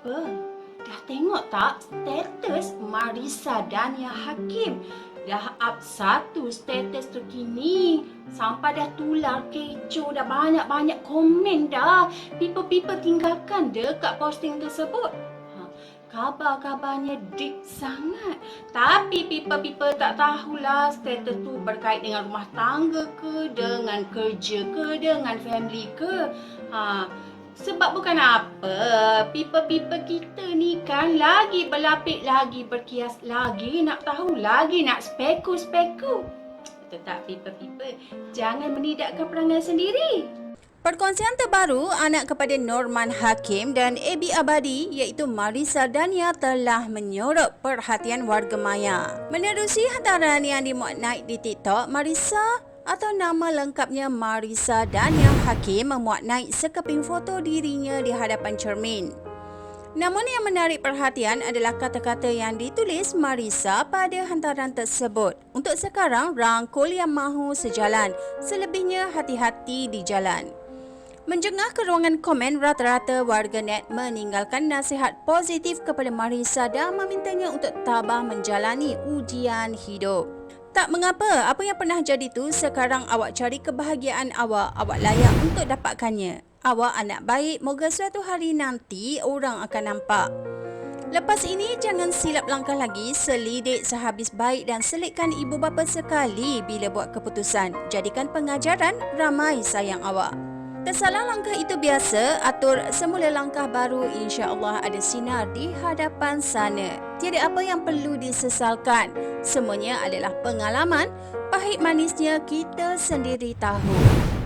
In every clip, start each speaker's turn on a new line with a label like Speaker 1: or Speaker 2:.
Speaker 1: Apa? Dah tengok tak status Marisa Dania Hakim? Dah up satu status tu kini. Sampai dah tular kecoh dah banyak-banyak komen dah. People-people tinggalkan dekat posting tersebut. Ha, Kabar-kabarnya deep sangat. Tapi people-people tak tahulah status tu berkait dengan rumah tangga ke, dengan kerja ke, dengan family ke. Ha, sebab bukan apa, people-people kita ni kan lagi berlapik, lagi berkias, lagi nak tahu, lagi nak speku-speku. Tak people-people? Jangan menidakkan perangai sendiri.
Speaker 2: Perkongsian terbaru anak kepada Norman Hakim dan Abi Abadi iaitu Marisa Dania telah menyorok perhatian warga maya. Menerusi hantaran yang dimuat naik di TikTok, Marisa atau nama lengkapnya Marisa Dania Hakim memuat naik sekeping foto dirinya di hadapan cermin. Namun yang menarik perhatian adalah kata-kata yang ditulis Marisa pada hantaran tersebut. Untuk sekarang, rangkul yang mahu sejalan. Selebihnya, hati-hati di jalan. Menjengah ke ruangan komen, rata-rata warganet meninggalkan nasihat positif kepada Marisa dan memintanya untuk tabah menjalani ujian hidup. Tak mengapa, apa yang pernah jadi tu sekarang awak cari kebahagiaan awak, awak layak untuk dapatkannya. Awak anak baik, moga suatu hari nanti orang akan nampak. Lepas ini jangan silap langkah lagi, selidik sehabis baik dan selitkan ibu bapa sekali bila buat keputusan. Jadikan pengajaran ramai sayang awak. Tersalah langkah itu biasa, atur semula langkah baru insya-Allah ada sinar di hadapan sana. Tiada apa yang perlu disesalkan. Semuanya adalah pengalaman, pahit manisnya kita sendiri tahu.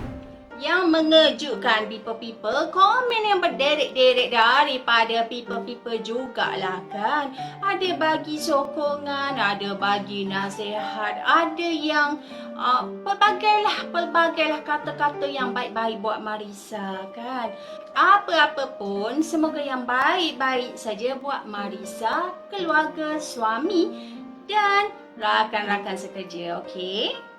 Speaker 1: Yang mengejutkan people-people, komen yang berderet-deret daripada people-people jugalah kan. Ada bagi sokongan, ada bagi nasihat, ada yang uh, pelbagailah, pelbagailah kata-kata yang baik-baik buat Marisa kan. Apa-apa pun, semoga yang baik-baik saja buat Marisa, keluarga, suami dan rakan-rakan sekerja, okey?